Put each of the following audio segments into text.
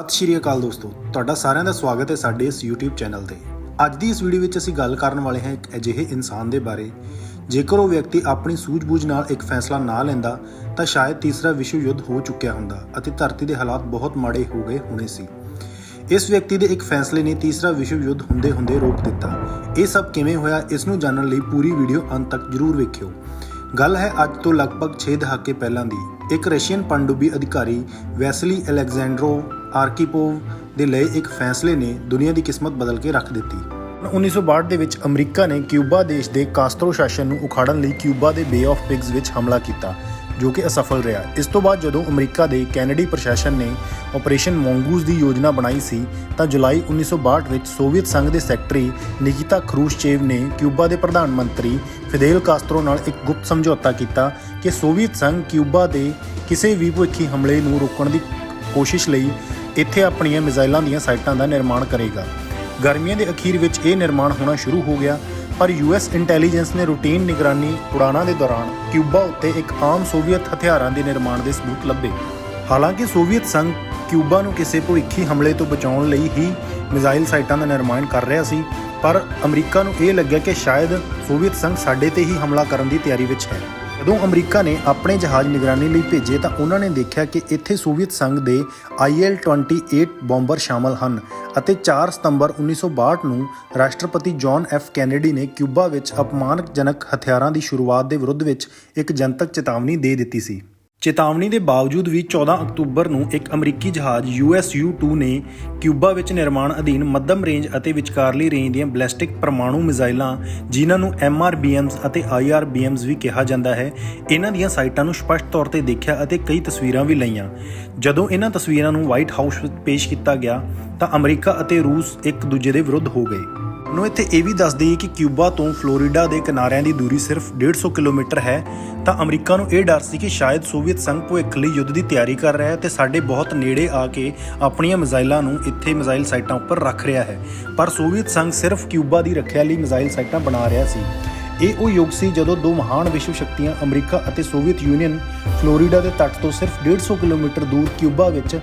ਸਤਿ ਸ਼੍ਰੀ ਅਕਾਲ ਦੋਸਤੋ, ਤੁਹਾਡਾ ਸਾਰਿਆਂ ਦਾ ਸਵਾਗਤ ਹੈ ਸਾਡੇ ਇਸ YouTube ਚੈਨਲ ਤੇ। ਅੱਜ ਦੀ ਇਸ ਵੀਡੀਓ ਵਿੱਚ ਅਸੀਂ ਗੱਲ ਕਰਨ ਵਾਲੇ ਹਾਂ ਇੱਕ ਅਜਿਹੇ ਇਨਸਾਨ ਦੇ ਬਾਰੇ। ਜੇਕਰ ਉਹ ਵਿਅਕਤੀ ਆਪਣੀ ਸੂਝ-ਬੂਝ ਨਾਲ ਇੱਕ ਫੈਸਲਾ ਨਾ ਲੈਂਦਾ, ਤਾਂ ਸ਼ਾਇਦ ਤੀਸਰਾ ਵਿਸ਼ਵ ਯੁੱਧ ਹੋ ਚੁੱਕਿਆ ਹੁੰਦਾ ਅਤੇ ਧਰਤੀ ਦੇ ਹਾਲਾਤ ਬਹੁਤ ਮਾੜੇ ਹੋ ਗਏ ਹੋਣੇ ਸੀ। ਇਸ ਵਿਅਕਤੀ ਦੇ ਇੱਕ ਫੈਸਲੇ ਨੇ ਤੀਸਰਾ ਵਿਸ਼ਵ ਯੁੱਧ ਹੁੰਦੇ ਹੁੰਦੇ ਰੋਕ ਦਿੱਤਾ। ਇਹ ਸਭ ਕਿਵੇਂ ਹੋਇਆ, ਇਸ ਨੂੰ ਜਾਣਨ ਲਈ ਪੂਰੀ ਵੀਡੀਓ ਅੰਤ ਤੱਕ ਜ਼ਰੂਰ ਵੇਖਿਓ। ਗੱਲ ਹੈ ਅੱਜ ਤੋਂ ਲਗਭਗ 6 ਦਹਾਕੇ ਪਹਿਲਾਂ ਦੀ। ਇੱਕ ਰਸ਼ੀਅਨ ਪਣਡੁੱਬੀ ਅਧਿਕਾਰੀ ਵੈਸਲੀ ਅਲੈਗਜ਼ੈਂਡਰੋ ਆਰਕੀਪੋਵ ਦੇ ਲਈ ਇੱਕ ਫੈਸਲੇ ਨੇ ਦੁਨੀਆ ਦੀ ਕਿਸਮਤ ਬਦਲ ਕੇ ਰੱਖ ਦਿੱਤੀ। 1962 ਦੇ ਵਿੱਚ ਅਮਰੀਕਾ ਨੇ ਕਿਊਬਾ ਦੇਸ਼ ਦੇ ਕਾਸਟਰੋ ਸ਼ਾਸਨ ਨੂੰ ਉਖਾੜਨ ਲਈ ਕਿਊਬਾ ਦੇ ਬੇ ਆਫ ਪਿਗਸ ਵਿੱਚ ਹਮਲਾ ਕੀਤਾ, ਜੋ ਕਿ ਅਸਫਲ ਰਿਹਾ। ਇਸ ਤੋਂ ਬਾਅਦ ਜਦੋਂ ਅਮਰੀਕਾ ਦੇ ਕੈਨੇਡੀ ਪ੍ਰਸ਼ਾਸਨ ਨੇ ਆਪਰੇਸ਼ਨ ਮੌਂਗੂਜ਼ ਦੀ ਯੋਜਨਾ ਬਣਾਈ ਸੀ, ਤਾਂ ਜੁਲਾਈ 1962 ਵਿੱਚ ਸੋਵੀਅਤ ਸੰਘ ਦੇ ਸੈਕਟਰੀ ਨਿਕਿਤਾ ਖਰੂਸ਼ਚੇਵ ਨੇ ਕਿਊਬਾ ਦੇ ਪ੍ਰਧਾਨ ਮੰਤਰੀ ਫਿਦੇਲ ਕਾਸਟਰੋ ਨਾਲ ਇੱਕ ਗੁਪਤ ਸਮਝੌਤਾ ਕੀਤਾ ਕਿ ਸੋਵੀਅਤ ਸੰਘ ਕਿਊਬਾ ਦੇ ਕਿਸੇ ਵੀ ਭਵਿੱਖੀ ਹਮਲੇ ਨੂੰ ਰੋਕਣ ਦੀ ਕੋਸ਼ਿਸ਼ ਲਈ ਇੱਥੇ ਆਪਣੀਆਂ ਮਿਜ਼ਾਈਲਾਂ ਦੀਆਂ ਸਾਈਟਾਂ ਦਾ ਨਿਰਮਾਣ ਕਰੇਗਾ। ਗਰਮੀਆਂ ਦੇ ਅਖੀਰ ਵਿੱਚ ਇਹ ਨਿਰਮਾਣ ਹੋਣਾ ਸ਼ੁਰੂ ਹੋ ਗਿਆ, ਪਰ ਯੂਐਸ ਇੰਟੈਲੀਜੈਂਸ ਨੇ ਰੂਟੀਨ ਨਿਗਰਾਨੀ ਉਡਾਣਾਂ ਦੇ ਦੌਰਾਨ ਕਿਊਬਾ ਉੱਤੇ ਇੱਕ ਆਮ ਸੋਵੀਅਤ ਹਥਿਆਰਾਂ ਦੇ ਨਿਰਮਾਣ ਦੇ ਸਬੂਤ ਲੱਭੇ। ਹਾਲਾਂਕਿ ਸੋਵੀਅਤ ਸੰਘ ਕਿਊਬਾ ਨੂੰ ਕਿਸੇ ਭਵਿੱਖੀ ਹਮਲੇ ਤੋਂ ਬਚਾਉਣ ਲਈ ਹੀ ਮਿਜ਼ਾਈਲ ਸਾਈਟਾਂ ਦਾ ਨਿਰਮਾਣ ਕਰ ਰਿਹਾ ਸੀ, ਪਰ ਅਮਰੀਕਾ ਨੂੰ ਇਹ ਲੱਗਿਆ ਕਿ ਸ਼ਾਇਦ ਸੋਵੀਅਤ ਸੰਘ ਸਾਡੇ ਤੇ ਹੀ ਹਮਲਾ ਕਰਨ ਦੀ ਤਿਆਰੀ ਵਿੱਚ ਹੈ। ਜਦੋਂ ਅਮਰੀਕਾ ਨੇ ਆਪਣੇ ਜਹਾਜ਼ ਨਿਗਰਾਨੀ ਲਈ ਭੇਜੇ ਤਾਂ ਉਹਨਾਂ ਨੇ ਦੇਖਿਆ ਕਿ ਇੱਥੇ ਸੋਵੀਅਤ ਸੰਘ ਦੇ IL-28 ਬੰਬਰ ਸ਼ਾਮਲ ਹਨ ਅਤੇ 4 ਸਤੰਬਰ 1962 ਨੂੰ ਰਾਸ਼ਟਰਪਤੀ ਜੌਨ ਐਫ ਕੈਨੇਡੀ ਨੇ ਕਿਊਬਾ ਵਿੱਚ ਅਪਮਾਨਜਨਕ ਹਥਿਆਰਾਂ ਦੀ ਸ਼ੁਰੂਆਤ ਦੇ ਵਿਰੁੱਧ ਵਿੱਚ ਇੱਕ ਜਨਤਕ ਚੇਤਾਵਨੀ ਦੇ ਦਿੱਤੀ ਸੀ। ਚੇਤਾਵਨੀ ਦੇ ਬਾਵਜੂਦ ਵੀ 14 ਅਕਤੂਬਰ ਨੂੰ ਇੱਕ ਅਮਰੀਕੀ ਜਹਾਜ਼ USU-2 ਨੇ ਕਿਊਬਾ ਵਿੱਚ ਨਿਰਮਾਣ ਅਧੀਨ ਮੱਧਮ ਰੇਂਜ ਅਤੇ ਵਿਚਕਾਰਲੀ ਰੇਂਜ ਦੀਆਂ ਬੈਲਿਸਟਿਕ ਪਰਮਾਣੂ ਮਿਜ਼ਾਈਲਾਂ, ਜਿਨ੍ਹਾਂ ਨੂੰ MRBMs ਅਤੇ IRBMs ਵੀ ਕਿਹਾ ਜਾਂਦਾ ਹੈ, ਇਹਨਾਂ ਦੀਆਂ ਸਾਈਟਾਂ ਨੂੰ ਸਪਸ਼ਟ ਤੌਰ ਤੇ ਦੇਖਿਆ ਅਤੇ ਕਈ ਤਸਵੀਰਾਂ ਵੀ ਲਈਆਂ। ਜਦੋਂ ਇਹਨਾਂ ਤਸਵੀਰਾਂ ਨੂੰ ਵਾਈਟ ਹਾਊਸ ਵਿੱਚ ਪੇਸ਼ ਕੀਤਾ ਗਿਆ, ਤਾਂ ਅਮਰੀਕਾ ਅਤੇ ਰੂਸ ਇੱਕ ਦੂਜੇ ਦੇ ਵਿਰੁੱਧ ਹੋ ਗਏ। ਨੂੰ ਇੱਥੇ ਇਹ ਵੀ ਦੱਸ ਦਈਏ ਕਿ ਕਿਊਬਾ ਤੋਂ ਫਲੋਰੀਡਾ ਦੇ ਕਿਨਾਰਿਆਂ ਦੀ ਦੂਰੀ ਸਿਰਫ 150 ਕਿਲੋਮੀਟਰ ਹੈ, ਤਾਂ ਅਮਰੀਕਾ ਨੂੰ ਇਹ ਡਰ ਸੀ ਕਿ ਸ਼ਾਇਦ ਸੋਵੀਅਤ ਸੰਘ ਭਵਿੱਖ ਲਈ ਯੁੱਧ ਦੀ ਤਿਆਰੀ ਕਰ ਰਿਹਾ ਹੈ ਤੇ ਸਾਡੇ ਬਹੁਤ ਨੇੜੇ ਆ ਕੇ ਆਪਣੀਆਂ ਮਿਜ਼ਾਈਲਾਂ ਨੂੰ ਇੱਥੇ ਮਿਜ਼ਾਈਲ ਸਾਈਟਾਂ ਉੱਪਰ ਰੱਖ ਰਿਹਾ ਹੈ। ਪਰ ਸੋਵੀਅਤ ਸੰਘ ਸਿਰਫ ਕਿਊਬਾ ਦੀ ਰੱਖਿਆ ਲਈ ਮਿਜ਼ਾਈਲ ਸਾਈਟਾਂ ਬਣਾ ਰਿਹਾ ਸੀ। ਇਹ ਉਹ ਯੁੱਗ ਸੀ ਜਦੋਂ ਦੋ ਮਹਾਨ ਵਿਸ਼ਵ ਸ਼ਕਤੀਆਂ, ਅਮਰੀਕਾ ਅਤੇ ਸੋਵੀਅਤ ਯੂਨੀਅਨ, ਫਲੋਰੀਡਾ ਦੇ ਤੱਟ ਤੋਂ ਸਿਰਫ 150 ਕਿਲੋਮੀਟਰ ਦੂਰ ਕਿਊਬਾ ਵਿੱਚ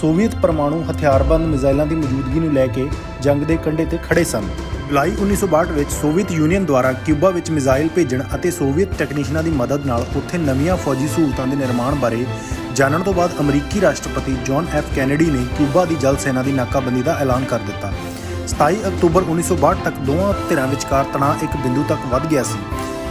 ਸੋਵੀਅਤ ਪਰਮਾਣੂ ਹਥਿਆਰਬੰਦ ਮਿਜ਼ਾਈਲਾਂ ਦੀ ਮੌਜੂਦਗੀ ਨੂੰ ਲੈ ਕੇ ਜੰਗ ਦੇ ਕੰਢੇ ਤੇ ਖੜੇ ਸਨ। ਜੁਲਾਈ 1962 ਵਿੱਚ ਸੋਵੀਅਤ ਯੂਨੀਅਨ ਦੁਆਰਾ ਕਿਊਬਾ ਵਿੱਚ ਮਿਜ਼ਾਈਲ ਭੇਜਣ ਅਤੇ ਸੋਵੀਅਤ ਟੈਕਨੀਸ਼ੀਅਨਾਂ ਦੀ ਮਦਦ ਨਾਲ ਉੱਥੇ ਨਵੀਆਂ ਫੌਜੀ ਸਹੂਲਤਾਂ ਦੇ ਨਿਰਮਾਣ ਬਾਰੇ ਜਾਣਨ ਤੋਂ ਬਾਅਦ ਅਮਰੀਕੀ ਰਾਸ਼ਟਰਪਤੀ ਜੌਨ ਐਫ ਕੈਨੇਡੀ ਨੇ ਕਿਊਬਾ ਦੀ ਜਲ ਸੈਨਾ ਦੀ ਨਾਕਾਬੰਦੀ ਦਾ ਐਲਾਨ ਕਰ ਦਿੱਤਾ। 27 ਅਕਤੂਬਰ 1962 ਤੱਕ ਦੋਵਾਂ ਧਿਰਾਂ ਵਿਚਕਾਰ ਤਣਾਅ ਇੱਕ ਬਿੰਦੂ ਤੱਕ ਵੱਧ ਗਿਆ ਸੀ,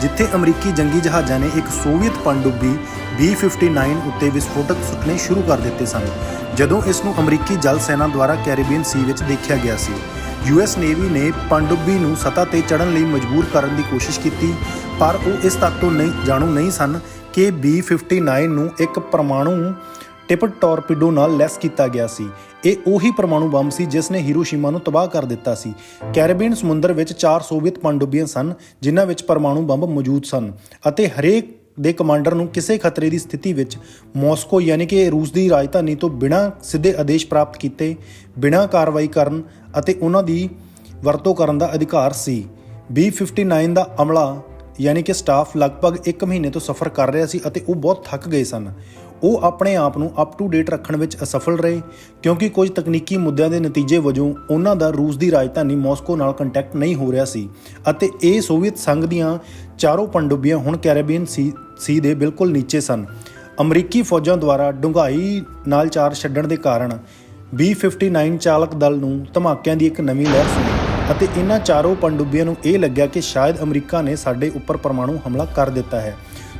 ਜਿੱਥੇ ਅਮਰੀਕੀ ਜੰਗੀ ਜਹਾਜ਼ਾਂ ਨੇ ਇੱਕ ਸੋਵੀਅਤ ਪਣਡੁੱਬੀ B-59 ਉੱਤੇ ਵਿਸਫੋਟਕ ਸੁੱਟਣੇ ਸ਼ੁਰੂ ਕਰ ਦਿੱਤੇ ਸਨ, ਜਦੋਂ ਇਸ ਨੂੰ ਅਮਰੀਕੀ ਜਲ ਸੈਨਾ ਦੁਆਰਾ ਕੈਰੀਬੀਅਨ ਸੀ ਵਿੱਚ ਦੇਖਿਆ ਗਿਆ ਸੀ। ਯੂਐਸ ਨੇਵੀ ਨੇ ਪਣਡੁੱਬੀ ਨੂੰ ਸਤ੍ਹਾ ਤੇ ਚੜ੍ਹਨ ਲਈ ਮਜਬੂਰ ਕਰਨ ਦੀ ਕੋਸ਼ਿਸ਼ ਕੀਤੀ, ਪਰ ਉਹ ਇਸ ਤੱਕ ਤੋਂ ਨਹੀਂ, ਜਾਣੂ ਨਹੀਂ ਸਨ ਕਿ B-59 ਨੂੰ ਇੱਕ ਪਰਮਾਣੂ ਟਿਪਟ ਟੋਰਪੀਡੋ ਨਾਲ ਲੈਸ ਕੀਤਾ ਗਿਆ ਸੀ। ਇਹ ਉਹੀ ਪਰਮਾਣੂ ਬੰਬ ਸੀ ਜਿਸ ਨੇ ਹੀਰੋਸ਼ੀਮਾ ਨੂੰ ਤਬਾਹ ਕਰ ਦਿੱਤਾ ਸੀ। ਕੈਰੀਬੀਅਨ ਸਮੁੰਦਰ ਵਿੱਚ ਚਾਰ ਸੋਵੀਅਤ ਪਣਡੁੱਬੀਆਂ ਸਨ, ਜਿਨ੍ਹਾਂ ਵਿੱਚ ਪਰਮਾਣੂ ਬੰਬ ਮੌਜੂਦ ਸਨ ਅਤੇ ਹਰੇਕ ਦੇ ਕਮਾਂਡਰ ਨੂੰ ਕਿਸੇ ਖਤਰੇ ਦੀ ਸਥਿਤੀ ਵਿੱਚ ਮਾਸਕੋ ਯਾਨੀ ਕਿ ਰੂਸ ਦੀ ਰਾਜਧਾਨੀ ਤੋਂ ਬਿਨਾਂ ਸਿੱਧੇ ਆਦੇਸ਼ ਪ੍ਰਾਪਤ ਕੀਤੇ, ਬਿਨਾਂ ਕਾਰਵਾਈ ਕਰਨ ਅਤੇ ਉਹਨਾਂ ਦੀ ਵਰਤੋਂ ਕਰਨ ਦਾ ਅਧਿਕਾਰ ਸੀ। B59 ਦਾ ਅਮਲਾ ਯਾਨੀ ਕਿ ਸਟਾਫ ਲਗਭਗ 1 ਮਹੀਨੇ ਤੋਂ ਸਫ਼ਰ ਕਰ ਰਿਹਾ ਸੀ ਅਤੇ ਉਹ ਬਹੁਤ ਥੱਕ ਗਏ ਸਨ। ਉਹ ਆਪਣੇ ਆਪ ਨੂੰ ਅਪ ਟੂ ਡੇਟ ਰੱਖਣ ਵਿੱਚ ਅਸਫਲ ਰਹੇ, ਕਿਉਂਕਿ ਕੁਝ ਤਕਨੀਕੀ ਮੁੱਦਿਆਂ ਦੇ ਨਤੀਜੇ ਵਜੋਂ ਉਹਨਾਂ ਦਾ ਰੂਸ ਦੀ ਰਾਜਧਾਨੀ ਮਾਸਕੋ ਨਾਲ ਕੰਟੈਕਟ ਨਹੀਂ ਹੋ ਰਿਹਾ ਸੀ ਅਤੇ ਇਹ ਸੋਵੀਅਤ ਸੰਘ ਦੀਆਂ ਚਾਰੋਂ ਪਣਡੁੱਬੀਆਂ ਹੁਣ ਕੈਰੇਬੀਅਨ ਸੀ ਸੀ ਦੇ ਬਿਲਕੁਲ ਨੀਚੇ ਸਨ। ਅਮਰੀਕੀ ਫੌਜਾਂ ਦੁਆਰਾ ਡੂੰਘਾਈ ਨਾਲ ਚਾਰ ਛੱਡਣ ਦੇ ਕਾਰਨ B59 ਚਾਲਕ ਦਲ ਨੂੰ ਧਮਾਕਿਆਂ ਦੀ ਇੱਕ ਨਵੀਂ ਲਹਿਰ ਸੁਣੀ ਅਤੇ ਇਹਨਾਂ ਚਾਰੋਂ ਪਣਡੁੱਬੀਆਂ ਨੂੰ ਇਹ ਲੱਗਿਆ ਕਿ ਸ਼ਾਇਦ ਅਮਰੀਕਾ ਨੇ ਸਾਡੇ ਉੱਪਰ ਪਰਮਾਣੂ ਹਮਲਾ ਕਰ ਦਿੱਤਾ ਹੈ।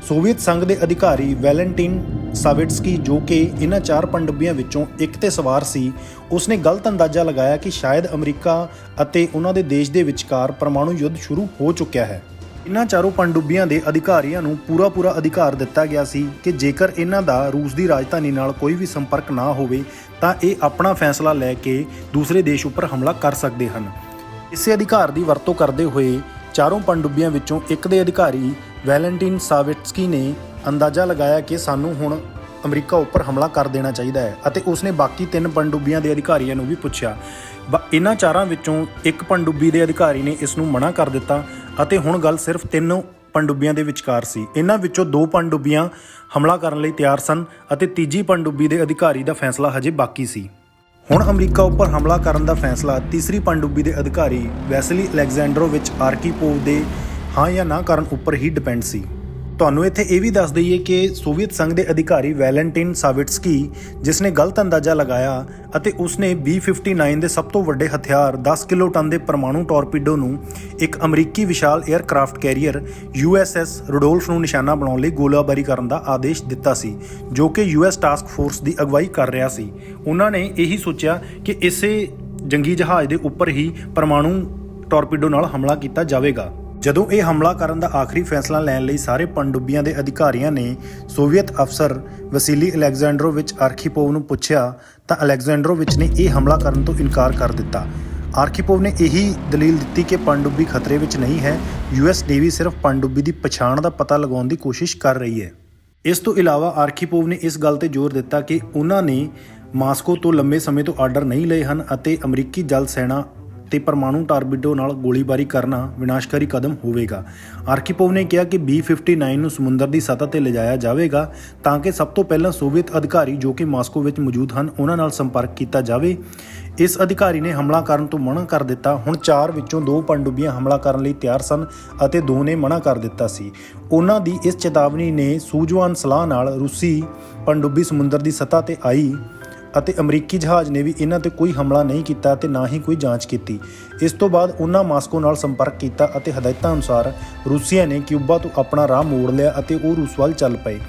ਸੋਵੀਅਤ ਸੰਘ ਦੇ ਅਧਿਕਾਰੀ ਵੈਲੈਂਟਿਨ ਸਾਵਿਟਸਕੀ, ਜੋ ਕਿ ਇਹਨਾਂ ਚਾਰ ਪਣਡੁੱਬੀਆਂ ਵਿੱਚੋਂ ਇੱਕ ਤੇ ਸਵਾਰ ਸੀ, ਉਸਨੇ ਗਲਤ ਅੰਦਾਜ਼ਾ ਲਗਾਇਆ ਕਿ ਸ਼ਾਇਦ ਅਮਰੀਕਾ ਅਤੇ ਉਹਨਾਂ ਦੇ ਦੇਸ਼ ਦੇ ਵਿਚਕਾਰ ਪਰਮਾਣੂ ਯੁੱਧ ਸ਼ੁਰੂ ਹੋ ਚੁੱਕਿਆ ਹੈ। ਇਹਨਾਂ ਚਾਰੋਂ ਪਣਡੁੱਬੀਆਂ ਦੇ ਅਧਿਕਾਰੀਆਂ ਨੂੰ ਪੂਰਾ ਪੂਰਾ ਅਧਿਕਾਰ ਦਿੱਤਾ ਗਿਆ ਸੀ ਕਿ ਜੇਕਰ ਇਹਨਾਂ ਦਾ ਰੂਸ ਦੀ ਰਾਜਧਾਨੀ ਨਾਲ ਕੋਈ ਵੀ ਸੰਪਰਕ ਨਾ ਹੋਵੇ, ਤਾਂ ਇਹ ਆਪਣਾ ਫੈਸਲਾ ਲੈ ਕੇ ਦੂਸਰੇ ਦੇਸ਼ ਉੱਪਰ ਹਮਲਾ ਕਰ ਸਕਦੇ ਹਨ। ਇਸੇ ਅਧਿਕਾਰ ਦੀ ਵਰਤੋਂ ਕਰਦੇ ਹੋਏ ਚਾਰੋਂ ਪਣਡੁੱਬੀਆਂ ਵਿੱਚੋਂ ਇੱਕ ਦੇ ਅਧਿਕਾਰੀ ਵੈਲੈਂਟਿਨ ਸਾਵਿਟਸਕੀ ਨੇ ਅੰਦਾਜ਼ਾ ਲਗਾਇਆ ਕਿ ਸਾਨੂੰ ਹੁਣ ਅਮਰੀਕਾ ਉੱਪਰ ਹਮਲਾ ਕਰ ਦੇਣਾ ਚਾਹੀਦਾ ਹੈ ਅਤੇ ਉਸਨੇ ਬਾਕੀ ਤਿੰਨ ਪਣਡੁੱਬੀਆਂ ਦੇ ਅਧਿਕਾਰੀਆਂ ਨੂੰ ਵੀ ਪੁੱਛਿਆ। ਬ- ਇਹਨਾਂ ਚਾਰਾਂ ਵਿੱਚੋਂ ਇੱਕ ਪਣਡੁੱਬੀ ਦੇ ਅਧਿਕਾਰੀ ਨੇ ਇਸ ਨੂੰ ਮਨਾ ਕਰ ਦਿੱਤਾ ਅਤੇ ਹੁਣ ਗੱਲ ਸਿਰਫ ਤਿੰਨ ਪਣਡੁੱਬੀਆਂ ਦੇ ਵਿਚਕਾਰ ਸੀ। ਇਹਨਾਂ ਵਿੱਚੋਂ ਦੋ ਪਣਡੁੱਬੀਆਂ ਹਮਲਾ ਕਰਨ ਲਈ ਤਿਆਰ ਸਨ ਅਤੇ ਤੀਜੀ ਪਣਡੁੱਬੀ ਦੇ ਅਧਿਕਾਰੀ ਦਾ ਫੈਸਲਾ ਹਜੇ ਬਾਕੀ ਸੀ। ਹੁਣ ਅਮਰੀਕਾ ਉੱਪਰ ਹਮਲਾ ਕਰਨ ਦਾ ਫੈਸਲਾ, ਤੀਸਰੀ ਪਣਡੁੱਬੀ ਦੇ ਅਧਿਕਾਰੀ ਵੈਸਲੀ ਅਲੈਗਜ਼ੈਂਡਰੋਵਿਚ ਆਰਕੀਪੋਵ ਦੇ ਹਾਂ ਜਾਂ ਨਾ ਕਰਨ ਉੱਪਰ ਹੀ ਡਿਪੈਂਡ ਸੀ। ਤੁਹਾਨੂੰ ਇੱਥੇ ਇਹ ਵੀ ਦੱਸ ਦਈਏ ਕਿ ਸੋਵੀਅਤ ਸੰਘ ਦੇ ਅਧਿਕਾਰੀ ਵੈਲੈਂਟਿਨ ਸਾਵਿਟਸਕੀ, ਜਿਸ ਨੇ ਗਲਤ ਅੰਦਾਜ਼ਾ ਲਗਾਇਆ ਅਤੇ ਉਸ ਉਸਨੇ B59 ਦੇ ਸਭ ਤੋਂ ਵੱਡੇ ਹਥਿਆਰ 10 ਕਿਲੋ ਟਨ ਦੇ ਪਰਮਾਣੂ ਟੋਰਪੀਡੋ ਨੂੰ ਇੱਕ ਅਮਰੀਕੀ ਵਿਸ਼ਾਲ 에ਅਰਕ੍ਰਾਫਟ ਕੈਰੀਅਰ USS ਰੋਡੋਲਫ ਨੂੰ ਨਿਸ਼ਾਨਾ ਬਣਾਉਣ ਲਈ ਗੋਲਾਬਾਰੀ ਕਰਨ ਦਾ ਆਦੇਸ਼ ਦਿੱਤਾ ਸੀ, ਜੋ ਕਿ US ਟਾਸਕ ਫੋਰਸ ਦੀ ਅਗਵਾਈ ਕਰ ਰਿਹਾ ਸੀ। ਉਹਨਾਂ ਨੇ ਇਹੀ ਸੋਚਿਆ ਕਿ ਇਸੇ ਜੰਗੀ ਜਹਾਜ਼ ਦੇ ਉੱਪਰ ਹੀ ਪਰਮਾਣੂ ਟੋਰਪੀਡੋ ਨਾਲ ਹਮਲਾ ਕੀਤਾ ਜਾਵੇਗਾ। ਜਦੋਂ ਇਹ ਹਮਲਾ ਕਰਨ ਦਾ ਆਖਰੀ ਫੈਸਲਾ ਲੈਣ ਲਈ ਸਾਰੇ ਪਣਡੁੱਬੀਆਂ ਦੇ ਅਧਿਕਾਰੀਆਂ ਨੇ ਸੋਵੀਅਤ ਅਫਸਰ ਵਸੀਲੀ ਅਲੈਗਜ਼ੈਂਡਰੋਵਿਚ ਆਰਖੀਪੋਵ ਨੂੰ ਪੁੱਛਿਆ, ਤਾਂ ਅਲੈਗਜ਼ੈਂਡਰੋਵਿਚ ਨੇ ਇਹ ਹਮਲਾ ਕਰਨ ਤੋਂ ਇਨਕਾਰ ਕਰ ਦਿੱਤਾ। ਆਰਖੀਪੋਵ ਨੇ ਇਹੀ ਦਲੀਲ ਦਿੱਤੀ ਕਿ ਪਣਡੁੱਬੀ ਖਤਰੇ ਵਿੱਚ ਨਹੀਂ ਹੈ ਯੂਐਸ ਨੇਵੀ ਸਿਰਫ ਪਣਡੁੱਬੀ ਦੀ ਪਛਾਣ ਦਾ ਪਤਾ ਲਗਾਉਣ ਦੀ ਕੋਸ਼ਿਸ਼ ਕਰ ਰਹੀ ਹੈ। ਇਸ ਤੋਂ ਇਲਾਵਾ ਆਰਖੀਪੋਵ ਨੇ ਇਸ ਗੱਲ ਤੇ ਜ਼ੋਰ ਦਿੱਤਾ ਕਿ ਉਹਨਾਂ ਨੇ ਮਾਸਕੋ ਤੋਂ ਲੰਬੇ ਸਮੇਂ ਤੋਂ ਆਰਡਰ ਨਹੀਂ ਲਏ ਹਨ ਅਤੇ ਅਮਰੀਕੀ ਜਲ ਸੈਨਾ ਤੇ ਪਰਮਾਣੂ ਟਾਰਬੀਡੋ ਨਾਲ ਗੋਲੀਬਾਰੀ ਕਰਨਾ ਵਿਨਾਸ਼ਕਾਰੀ ਕਦਮ ਹੋਵੇਗਾ। ਆਰਕੀਪੋਵ ਨੇ ਕਿਹਾ ਕਿ B59 ਨੂੰ ਸਮੁੰਦਰ ਦੀ ਸਤਹ ਤੇ ਲਿਜਾਇਆ ਜਾਵੇਗਾ ਤਾਂ ਕਿ ਸਭ ਤੋਂ ਪਹਿਲਾਂ ਸੋਵੀਅਤ ਅਧਿਕਾਰੀ ਜੋ ਕਿ ਮਾਸਕੋ ਵਿੱਚ ਮੌਜੂਦ ਹਨ, ਉਹਨਾਂ ਨਾਲ ਸੰਪਰਕ ਕੀਤਾ ਜਾਵੇ। ਇਸ ਅਧਿਕਾਰੀ ਨੇ ਹਮਲਾ ਕਰਨ ਤੋਂ ਮਨਾ ਕਰ ਦਿੱਤਾ। ਹੁਣ ਚਾਰ ਵਿੱਚੋਂ ਦੋ ਪਣਡੁੱਬੀਆਂ ਹਮਲਾ ਕਰਨ ਲਈ ਤਿਆਰ ਸਨ ਅਤੇ ਦੋ ਨੇ ਮਨਾ ਕਰ ਦਿੱਤਾ ਸੀ। ਉਹਨਾਂ ਦੀ ਇਸ ਚੇਤਾਵਨੀ ਨੇ ਸੂਝਵਾਨ ਸਲਾਹ ਨਾਲ ਰੂਸੀ ਪਣਡੁੱਬੀ ਸਮੁੰਦਰ ਦੀ ਸਤਹ ਤੇ ਆਈ। ਅਤੇ ਅਮਰੀਕੀ ਜਹਾਜ਼ ਨੇ ਵੀ ਇਹਨਾਂ ਤੇ ਕੋਈ ਹਮਲਾ ਨਹੀਂ ਕੀਤਾ ਤੇ ਨਾ ਹੀ ਕੋਈ ਜਾਂਚ ਕੀਤੀ। ਇਸ ਤੋਂ ਬਾਅਦ ਉਹਨਾਂ ਮਾਸਕੋ ਨਾਲ ਸੰਪਰਕ ਕੀਤਾ ਅਤੇ ਹਦਾਇਤਾਂ ਅਨੁਸਾਰ ਰੂਸੀਆ ਨੇ ਕਿਊਬਾ ਤੋਂ ਆਪਣਾ ਰਾਹ ਮੋੜ ਲਿਆ ਅਤੇ ਉਹ ਰੂਸ ਵੱਲ ਚੱਲ ਪਏ।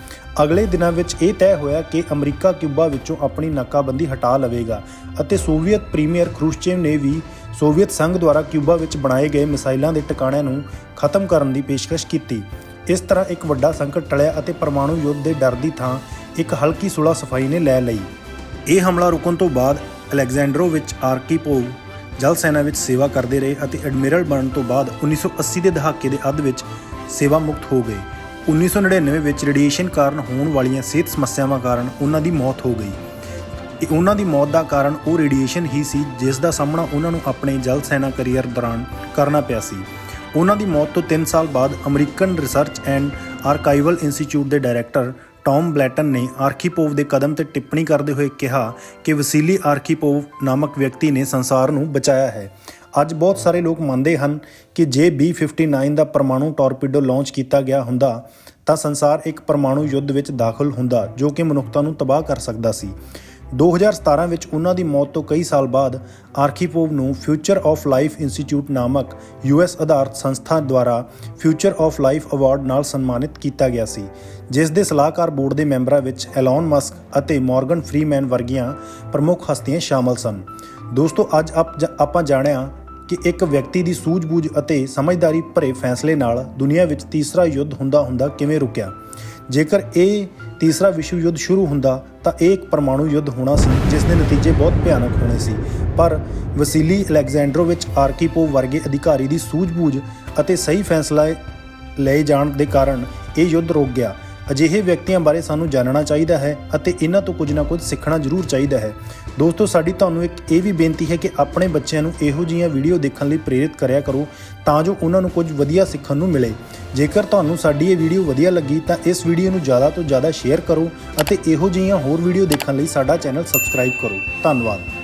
ਅਗਲੇ ਦਿਨਾਂ ਵਿੱਚ ਇਹ ਤੈਅ ਹੋਇਆ ਕਿ ਅਮਰੀਕਾ ਕਿਊਬਾ ਵਿੱਚੋਂ ਆਪਣੀ ਨਾਕਾਬੰਦੀ ਹਟਾ ਲਵੇਗਾ ਅਤੇ ਸੋਵੀਅਤ ਪ੍ਰੀਮੀਅਰ ਖਰੂਸ਼ਚੇਵ ਨੇ ਵੀ ਸੋਵੀਅਤ ਸੰਘ ਦੁਆਰਾ ਕਿਊਬਾ ਵਿੱਚ ਬਣਾਏ ਗਏ ਮਿਸਾਈਲਾਂ ਦੇ ਟਿਕਾਣਿਆਂ ਨੂੰ ਖਤਮ ਕਰਨ ਦੀ ਪੇਸ਼ਕਸ਼ ਕੀਤੀ। ਇਸ ਤਰ੍ਹਾਂ ਇੱਕ ਵੱਡਾ ਸੰਕਟ ਟਲਿਆ ਅਤੇ ਪਰਮਾਣੂ ਯੁੱਧ ਦੇ ਡਰ ਦੀ ਥਾਂ ਇੱਕ ਹਲਕੀ ਸੁਲਾ ਸਫ਼ਾਈ ਨੇ ਲੈ ਲਈ। ਇਹ ਹਮਲਾ ਰੁਕਣ ਤੋਂ ਬਾਅਦ ਅਲੈਗਜੈਂਡਰੋ ਵਿੱਚ ਆਰਕੀਪੋਵ ਜਲ ਸੈਨਾ ਵਿੱਚ ਸੇਵਾ ਕਰਦੇ ਰਹੇ ਅਤੇ ਐਡਮਿਰਲ ਬਣਨ ਤੋਂ ਬਾਅਦ 1980 ਦੇ ਦਹਾਕੇ ਦੇ ਅੱਧ ਵਿੱਚ ਸੇਵਾ ਮੁਕਤ ਹੋ ਗਏ। 1999 ਵਿੱਚ ਰੇਡੀਏਸ਼ਨ ਕਾਰਨ ਹੋਣ ਵਾਲੀਆਂ ਸਿਹਤ ਸਮੱਸਿਆਵਾਂ ਕਾਰਨ ਉਹਨਾਂ ਦੀ ਮੌਤ ਹੋ ਗਈ। ਉਹਨਾਂ ਦੀ ਮੌਤ ਦਾ ਕਾਰਨ ਉਹ ਰੇਡੀਏਸ਼ਨ ਹੀ ਸੀ, ਜਿਸ ਦਾ ਸਾਹਮਣਾ ਉਹਨਾਂ ਨੂੰ ਆਪਣੇ ਜਲ ਸੈਨਾ ਕੈਰੀਅਰ ਦੌਰਾਨ ਕਰਨਾ ਪਿਆ ਸੀ। ਉਹਨਾਂ ਦੀ ਮੌਤ ਤੋਂ 3 ਸਾਲ ਬਾਅਦ American research and archival institute ਦੇ ਡਾਇਰੈਕਟਰ ਟੌਮ ਬਲੈਟਨ ਨੇ ਆਰਕੀਪੋਵ ਦੇ ਕਦਮ ਤੇ ਟਿੱਪਣੀ ਕਰਦੇ ਹੋਏ ਕਿਹਾ ਕਿ ਵਸੀਲੀ ਆਰਕੀਪੋਵ ਨਾਮਕ ਵਿਅਕਤੀ ਨੇ ਸੰਸਾਰ ਨੂੰ ਬਚਾਇਆ ਹੈ। ਅੱਜ ਬਹੁਤ ਸਾਰੇ ਲੋਕ ਮੰਨਦੇ ਹਨ ਕਿ ਜੇ B59 ਦਾ ਪਰਮਾਣੂ ਟੋਰਪੀਡੋ ਲਾਂਚ ਕੀਤਾ ਗਿਆ ਹੁੰਦਾ, ਤਾਂ ਸੰਸਾਰ ਇੱਕ ਪਰਮਾਣੂ ਯੁੱਧ ਵਿੱਚ ਦਾਖਲ ਹੁੰਦਾ, ਜੋ ਕਿ ਮਨੁੱਖਤਾ ਨੂੰ ਤਬਾਹ ਕਰ ਸਕਦਾ ਸੀ। 2017 ਵਿੱਚ ਉਹਨਾਂ ਦੀ ਮੌਤ ਤੋਂ ਕਈ ਸਾਲ ਬਾਅਦ ਆਰਕੀਪੋਵ ਨੂੰ ਫਿਊਚਰ ਆਫ ਲਾਈਫ ਇੰਸਟੀਚਿਊਟ ਨਾਮਕ ਯੂਐਸ ਆਧਾਰਿਤ ਸੰਸਥਾ ਦੁਆਰਾ ਫਿਊਚਰ ਆਫ ਲਾਈਫ ਅਵਾਰਡ ਨਾਲ ਸਨਮਾਨਿਤ ਕੀਤਾ ਗਿਆ ਸੀ। ਜਿਸ ਦੇ ਸਲਾਹਕਾਰ ਬੋਰਡ ਦੇ ਮੈਂਬਰਾਂ ਵਿੱਚ ਐਲਨ ਮਸਕ ਅਤੇ ਮਾਰਗਨ ਫਰੀਮੈਨ ਵਰਗੀਆਂ ਪ੍ਰਮੁੱਖ ਹਸਤੀਆਂ ਸ਼ਾਮਲ ਸਨ। ਦੋਸਤੋ, ਅੱਜ ਆਪ- ਆਪਾਂ ਜਾਣਿਆ ਕਿ ਇੱਕ ਵਿਅਕਤੀ ਦੀ ਸੂਝ-ਬੂਝ ਅਤੇ ਸਮਝਦਾਰੀ ਭਰੇ ਫੈਸਲੇ ਨਾਲ ਦੁਨੀਆ ਵਿੱਚ ਤੀਸਰਾ ਯੁੱਧ ਹੁੰਦਾ ਹੁੰਦਾ ਕਿਵੇਂ ਰੁਕਿਆ? ਜੇਕਰ ਇਹ ਤੀਸਰਾ ਵਿਸ਼ਵ ਯੁੱਧ ਸ਼ੁਰੂ ਹੁੰਦਾ, ਤਾਂ ਇਹ ਇੱਕ ਪਰਮਾਣੂ ਯੁੱਧ ਹੋਣਾ ਸੀ, ਜਿਸ ਦੇ ਨਤੀਜੇ ਬਹੁਤ ਭਿਆਨਕ ਹੋਣੇ ਸੀ। ਪਰ ਵਸੀਲੀ ਅਲੈਗਜ਼ੈਂਡਰੋਵਿਚ ਆਰਕੀਪੋਵ ਵਰਗੇ ਅਧਿਕਾਰੀ ਦੀ ਸੂਝ-ਬੂਝ ਅਤੇ ਸਹੀ ਫੈਸਲਾ ਲਏ ਜਾਣ ਦੇ ਕਾਰਨ ਇਹ ਯੁੱਧ ਰੁਕ ਗਿਆ। ਅਜਿਹੇ ਵਿਅਕਤੀਆਂ ਬਾਰੇ ਸਾਨੂੰ ਜਾਣਨਾ ਚਾਹੀਦਾ ਹੈ ਅਤੇ ਇਹਨਾਂ ਤੋਂ ਕੁਝ ਨਾ ਕੁਝ ਸਿੱਖਣਾ ਜ਼ਰੂਰ ਚਾਹੀਦਾ ਹੈ। ਦੋਸਤੋ, ਸਾਡੀ ਤੁਹਾਨੂੰ ਇੱਕ ਇਹ ਵੀ ਬੇਨਤੀ ਹੈ ਕਿ ਆਪਣੇ ਬੱਚਿਆਂ ਨੂੰ ਇਹੋ ਜਿਹੀਆਂ ਵੀਡੀਓ ਦੇਖਣ ਲਈ ਪ੍ਰੇਰਿਤ ਕਰਿਆ ਕਰੋ ਤਾਂ ਜੋ ਉਹਨਾਂ ਨੂੰ ਕੁਝ ਵਧੀਆ ਸਿੱਖਣ ਨੂੰ ਮਿਲੇ। ਜੇਕਰ ਤੁਹਾਨੂੰ ਸਾਡੀ ਇਹ ਵੀਡੀਓ ਵਧੀਆ ਲੱਗੀ ਤਾਂ ਇਸ ਵੀਡੀਓ ਨੂੰ ਜ਼ਿਆਦਾ ਤੋਂ ਜ਼ਿਆਦਾ ਸ਼ੇਅਰ ਕਰੋ ਅਤੇ ਇਹੋ ਜਿਹੀਆਂ ਹੋਰ ਵੀਡੀਓ ਦੇਖਣ ਲਈ ਸਾਡਾ ਚੈਨਲ ਸਬਸਕ੍ਰਾਈਬ ਕਰੋ। ਧੰਨਵਾਦ।